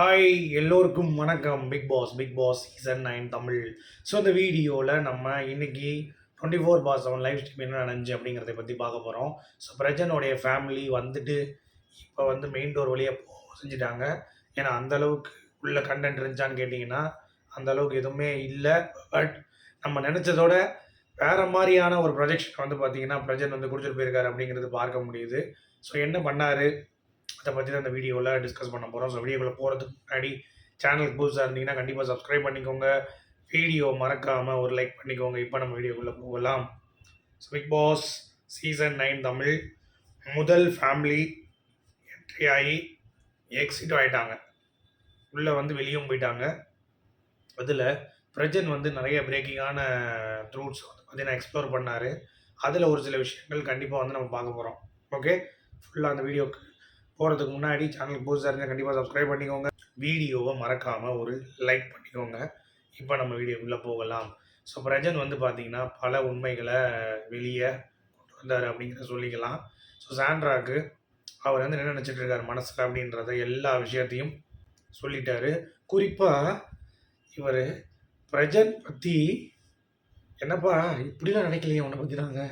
Hi எல்லோருக்கும் வணக்கம். Big boss big boss season nine Tamil. So இந்த வீடியோவில் நம்ம இன்னைக்கு twenty four by seven live stream என்ன நடந்துச்சு அப்படிங்கிறத பற்றி பார்க்க போகிறோம் ஸோ பிரஜனுடைய ஃபேமிலி வந்துட்டு இப்போ வந்து மெயின் டோர் வழியாக போ செஞ்சுட்டாங்க ஏன்னா அந்தளவுக்கு உள்ள கண்டென்ட் இருந்துச்சான்னு கேட்டிங்கன்னா அந்த அளவுக்கு எதுவுமே இல்லை. பட் நம்ம நினச்சதோட வேறு மாதிரியான ஒரு ப்ரொஜெக்ஷன் வந்து பார்த்தீங்கன்னா பிரஜன் வந்து கொடுத்துட்டு போயிருக்காரு அப்படிங்கிறது பார்க்க முடியுது. ஸோ என்ன பண்ணார்? அதை பற்றி தான் இந்த வீடியோவில் டிஸ்கஸ் பண்ண போகிறோம் ஸோ வீடியோவில் போகிறதுக்கு முன்னாடி சேனலுக்கு புதுசாக இருந்தீங்கன்னா கண்டிப்பாக சப்ஸ்கிரைப் பண்ணிக்கோங்க. வீடியோ மறக்காமல் ஒரு லைக் பண்ணிக்கோங்க. இப்போ நம்ம வீடியோக்குள்ளே போகலாம். So big boss season nine Tamil முதல் ஃபேமிலி என்ட்ரி ஆகி எக்ஸிட் ஆகிட்டாங்க உள்ளே வந்து வெளியும் போயிட்டாங்க. அதில் பிரஜன் வந்து நிறைய பிரேக்கிங்கான த்ரூட்ஸ் வந்து பார்த்தீங்கன்னா எக்ஸ்ப்ளோர் பண்ணார். அதில் ஒரு சில விஷயங்கள் கண்டிப்பாக வந்து நம்ம பார்க்க போகிறோம் ஓகே ஃபுல்லாக அந்த வீடியோக்கு போகிறதுக்கு முன்னாடி சேனல் புதுசாக இருந்தால் கண்டிப்பாக சப்ஸ்கிரைப் பண்ணிக்கோங்க. வீடியோவை மறக்காமல் ஒரு லைக் பண்ணிக்கோங்க. இப்போ நம்ம வீடியோக்குள்ளே போகலாம். ஸோ பிரஜன் வந்து பார்த்தீங்கன்னா பல உண்மைகளை வெளியே கொண்டு வந்தார் அப்படிங்கிறத சொல்லிக்கலாம். ஸோ சாண்ட்ராக்கு அவர் வந்து என்ன நினச்சிட்டு இருக்கார் மனசில் அப்படின்றத எல்லா விஷயத்தையும் சொல்லிட்டாரு. குறிப்பாக இவர் பிரஜன் பற்றி என்னப்பா இப்படிலாம் நினைக்கலையே உன்னை பற்றி நாங்கள்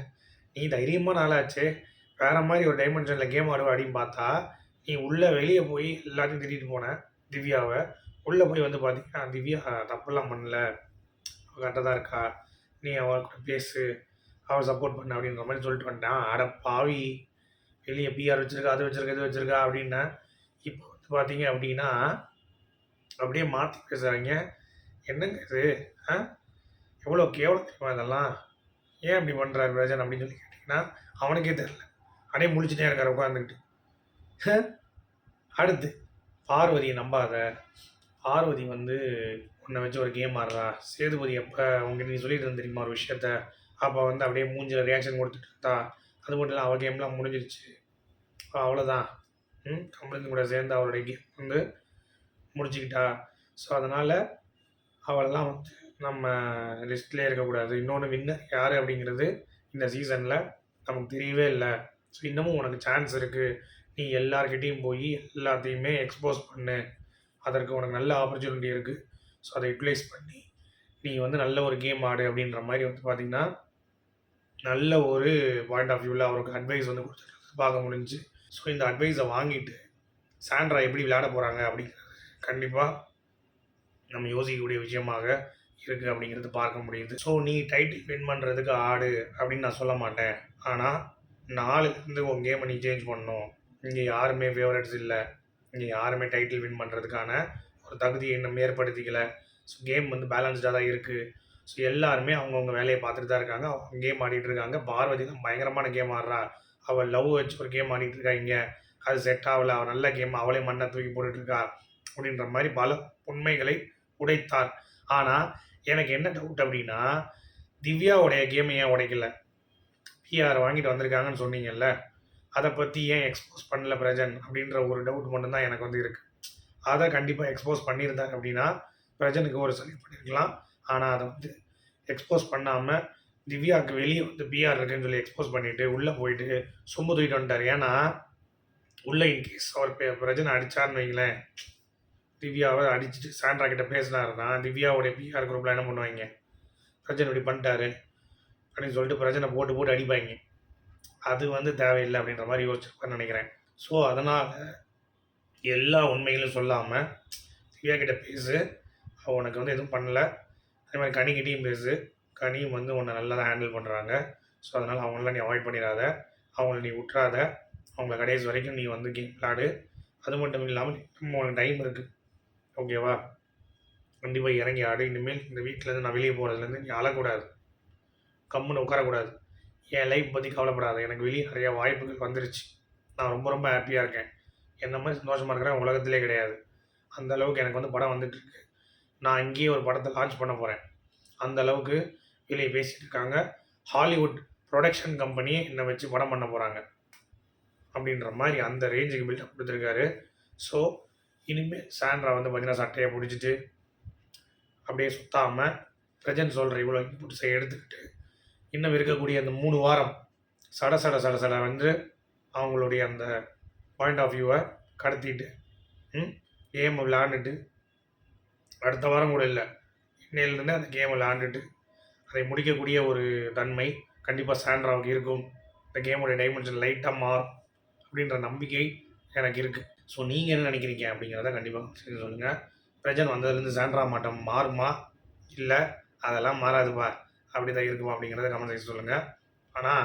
நீ தைரியமான ஆளாச்சே வேறு மாதிரி ஒரு டைமென்ஷனில் கேம் ஆடுவ அப்படின்னு பார்த்தா நீ உள்ளே வெளியே போய் எல்லாத்தையும் திட்டிட்டு போனேன் திவ்யாவை. உள்ளே போய் வந்து பார்த்தீங்கன்னா திவ்யா தப்பெல்லாம் பண்ணல. அவள் கரெக்டாக தான் இருக்கா? நீ அவள் கூட பேசு. அவள் சப்போர்ட் பண்ண அப்படின்ற மாதிரி சொல்லிட்டு வந்துட்டான் அட பாவி. வெளியே பிஆர் வச்சுருக்கா அது வச்சுருக்கா இது வச்சுருக்கா அப்படின்னா இப்போ வந்து பார்த்தீங்க அப்படின்னா அப்படியே மாற்றி பேசுகிறாங்க என்னங்க இது? ஆ? எவ்வளோ கேவலம் தெரியுமா இதெல்லாம்? ஏன் அப்படி பண்ணுறாரு பிரஜன் அப்படின்னு சொல்லி கேட்டிங்கன்னா அவனுக்கே தெரில அப்படியே முழிச்சுட்டே இருக்கார் உட்காந்துக்கிட்டு அடுத்து. பார்வதியை நம்பாத. பார்வதி வந்து உன்னை வச்சு ஒரு கேம் ஆடுறா. சேதுபதி அப்போ உங்ககிட்ட நீ சொல்லிட்டு இருந்த தெரியுமா ஒரு விஷயத்த? அப்போ வந்து அப்படியே மூஞ்சில் ரியாக்ஷன் கொடுத்துட்டு இருந்தா அது மட்டும் இல்லை அவள் கேம்லாம் முடிஞ்சிருச்சு. அவ்வளோதான் ம்? கம்பளத்து கூட சேர்ந்து அவளுடைய கேம் வந்து முடிச்சுக்கிட்டா. ஸோ அதனால் அவளெல்லாம் வந்து நம்ம லிஸ்ட்லேயே இருக்கக்கூடாது. இன்னொன்று வின்னர் யார் அப்படிங்கிறது இந்த சீசனில் நமக்கு தெரியவே இல்லை. ஸோ இன்னமும் உனக்கு சான்ஸ் இருக்குது நீ எல்லார்கிட்டேயும் போய் எல்லாத்தையுமே எக்ஸ்போஸ் பண்ணு. அதற்கு உனக்கு நல்ல ஆப்பர்ச்சுனிட்டி இருக்குது ஸோ அதை யூட்டிலைஸ் பண்ணி நீ வந்து நல்ல ஒரு கேம் ஆடு அப்படின்ற மாதிரி வந்து பார்த்திங்கன்னா நல்ல ஒரு பாயிண்ட் ஆஃப் வியூவில் அவருக்கு அட்வைஸ் வந்து கொடுத்துருக்கிறது பார்க்க முடிஞ்சுச்சு ஸோ இந்த அட்வைஸை வாங்கிட்டு சாண்ட்ரா எப்படி விளையாட போகிறாங்க அப்படிங்கிறது கண்டிப்பாக நம்ம யோசிக்கக்கூடிய விஷயமாக இருக்குது அப்படிங்கிறது பார்க்க முடியுது. ஸோ நீ டைட்டில் வின் பண்ணுறதுக்கு ஆடு அப்படின்னு நான் சொல்ல மாட்டேன். ஆனால் நாலுலேருந்து உன் கேமை நீ சேஞ்ச் பண்ணணும். இங்கே யாருமே ஃபேவரட்ஸ் இல்லை. இங்கே யாருமே டைட்டில் வின் பண்ணுறதுக்கான ஒரு தகுதியை இன்னும் ஏற்படுத்திக்கலை. ஸோ கேம் வந்து பேலன்ஸ்டாக தான் இருக்குது ஸோ எல்லாருமே அவங்கவுங்க வேலையை பார்த்துட்டு தான் இருக்காங்க. அவங்க கேம் ஆடிட்டு இருக்காங்க. பார்வதி தான் பயங்கரமான கேம் ஆடுறா. அவள் லவ் வச்சு ஒரு கேம் ஆடிட்டு இருக்கா இங்கே. அது செட் ஆகல. அவள் நல்ல கேம் அவளே மண்ணை தூக்கி போட்டுட்ருக்கா அப்படின்ற மாதிரி பல உண்மைகளை உடைத்தார். ஆனால் எனக்கு என்ன டவுட் அப்படின்னா திவ்யாவுடைய கேமை ஏன் உடைக்கல? பிஆர் வாங்கிட்டு வந்திருக்காங்கன்னு சொன்னீங்கல்ல. அதை பற்றி ஏன் எக்ஸ்போஸ் பண்ணல பிரஜன் அப்படின்ற ஒரு டவுட் மட்டும்தான் எனக்கு வந்து இருக்குது அதை கண்டிப்பாக எக்ஸ்போஸ் பண்ணியிருந்தாங்க அப்படின்னா பிரஜனுக்கு ஒரு சலுகை பண்ணியிருக்கலாம் ஆனால் அதை வந்து எக்ஸ்போஸ் பண்ணாமல் திவ்யாவுக்கு வெளியே வந்து பிஆர் இருக்குன்னு சொல்லி எக்ஸ்போஸ் பண்ணிவிட்டு உள்ளே போயிட்டு சொம்பு தூக்கிட்டு வந்துட்டார். ஏன்னா உள்ளே இன்கேஸ் அவர் பே- பிரஜனை அடித்தார்னு வைங்களேன். திவ்யாவை அடிச்சுட்டு சாண்ட்ரா கிட்ட பேசினாருன்னா திவ்யாவுடைய பிஆர் குரூப்பில் என்ன பண்ணுவாங்க? பிரஜன் இப்படி பண்ணிட்டாரு அப்படின்னு சொல்லிட்டு பிரஜனை போட்டு போட்டு அடிப்பாங்க. அது வந்து தேவையில்லை அப்படின்ற மாதிரி யோசிச்சிருப்பான்னு நினைக்கிறேன். ஸோ அதனால் எல்லா உண்மைகளும் சொல்லாமல் திவ்யா கிட்ட பேசு. உனக்கு வந்து எதுவும் பண்ணல. அதே மாதிரி கனிக்கிட்டையும் பேசு. கனியும் வந்து உன்னை நல்லா தான் ஹேண்டில் பண்ணுறாங்க ஸோ அதனால் அவங்களாம் நீ அவாய்ட் பண்ணிடாத. அவங்கள நீ விட்றாத அவங்கள கடைசி வரைக்கும் நீ வந்து கேம் விளாடு அது மட்டும் இல்லாமல் நம்ம உனக்கு டைம் இருக்குது ஓகேவா கண்டிப்பாக இறங்கி ஆடு. இனிமேல் இந்த வீட்டிலேருந்து நான் வெளியே போகிறதுலேருந்து நீ அழக்கூடாது. கம்முன்னு உட்காரக்கூடாது. என் லைஃப் பற்றி கவலைப்படாது. எனக்கு வெளியே நிறையா வாய்ப்புகள் வந்துருச்சு. நான் ரொம்ப ரொம்ப ஹாப்பியாக இருக்கேன். என்ன மாதிரி சந்தோஷமாக இருக்கிறேன் உலகத்திலே கிடையாது. அந்த அளவுக்கு எனக்கு வந்து படம் வந்துட்டுருக்கு நான் இங்கேயே ஒரு படத்தை லான்ச் பண்ண போகிறேன் அந்த அளவுக்கு வெளியே பேசிகிட்டு இருக்காங்க. ஹாலிவுட் ப்ரொடக்ஷன் கம்பெனி என்னை வச்சு படம் பண்ண போகிறாங்க அப்படின்ற மாதிரி அந்த ரேஞ்சுக்கு பில்டப் கொடுத்துருக்காரு. ஸோ இனிமேல் சாண்ட்ரா வந்து பார்த்தீங்கன்னா சட்டையை பிடிச்சிட்டு அப்படியே சுத்தாமல் பிரஜன் சொல்கிற இவ்வளோ இன்புட்ஸை எடுத்துக்கிட்டு இன்னும் இருக்கக்கூடிய அந்த மூணு வாரம் சட சட சட சட வந்து அவங்களுடைய அந்த பாயிண்ட் ஆஃப் வியூவை கடத்திட்டு கேம் விளையாண்டுட்டு அடுத்த வாரம் கூட இல்லை. இன்னையிலேருந்து அந்த கேம் விளையாண்டுட்டு அதை முடிக்கக்கூடிய ஒரு தன்மை கண்டிப்பாக சாண்ட்ராவுக்கு இருக்கும். இந்த கேமோடைய டைமென்ஷன் லைட்டாக மாறும் அப்படின்ற நம்பிக்கை எனக்கு இருக்குது ஸோ நீங்கள் என்ன நினைக்கிறீங்க அப்படிங்கிறத கண்டிப்பாக சரி சொல்லுங்கள் பிரஜன் வந்ததுலேருந்து சாண்ட்ரா மாட்டம் மாறுமா? இல்லை அதெல்லாம் மாறாதுப்பா அப்படி தான் இருக்குமா அப்படிங்கிறத கமெண்ட் செய்ய சொல்லுங்கள் ஆனால்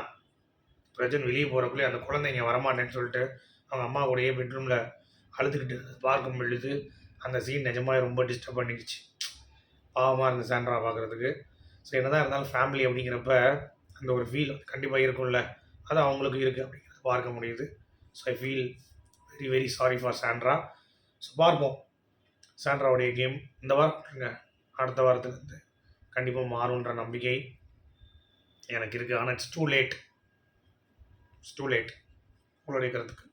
பிரஜன் வெளியே போகிறக்குள்ளே அந்த குழந்தைங்க வரமாட்டேன்னு சொல்லிட்டு அவங்க அம்மா கூடயே பெட்ரூமில் அழுதுகிட்டு பார்க்கும் பொழுது அந்த சீன் நிஜமாக ரொம்ப டிஸ்டர்ப் பண்ணிடுச்சு பாவமாக இருந்த சாண்ட்ரா பார்க்குறதுக்கு ஸோ என்னதான் இருந்தாலும் ஃபேமிலி அப்படிங்கிறப்ப அந்த ஒரு ஃபீல் கண்டிப்பாக இருக்கும்ல. அது அவங்களுக்கு இருக்குது அப்படிங்கிறத பார்க்க முடியுது. So I feel very very sorry for Sandra. So பார்ப்போம். சாண்ட்ராவுடைய கேம் இந்த வாரம் அடுத்த வாரத்துலேருந்து. கண்டிப்பாக மாறுன்ற நம்பிக்கை எனக்கு இருக்குது ஆனால் it's too late it's too late உங்களுடைய கருத்துக்கு.